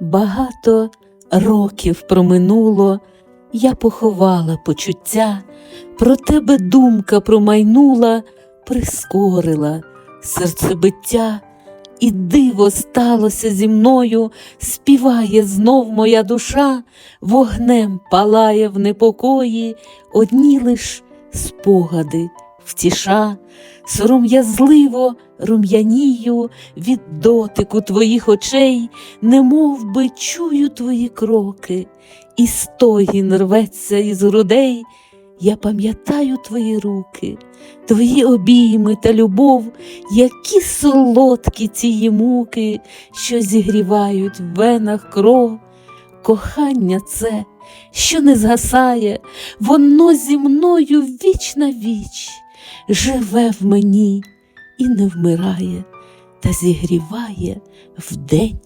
Багато років проминуло, я поховала почуття, про тебе думка промайнула, прискорила серцебиття, і диво сталося зі мною, співає знов моя душа, вогнем палає в непокої, одні лиш спогади втіша, сором'язливо рум'янію від дотику твоїх очей, немов би чую твої кроки, і стогін рветься із грудей. Я пам'ятаю твої руки, твої обійми та любов, які солодкі ці муки, що зігрівають в венах кров. Кохання це, що не згасає, воно зі мною віч на віч, живе в мені і не вмирає, та зігріває вдень.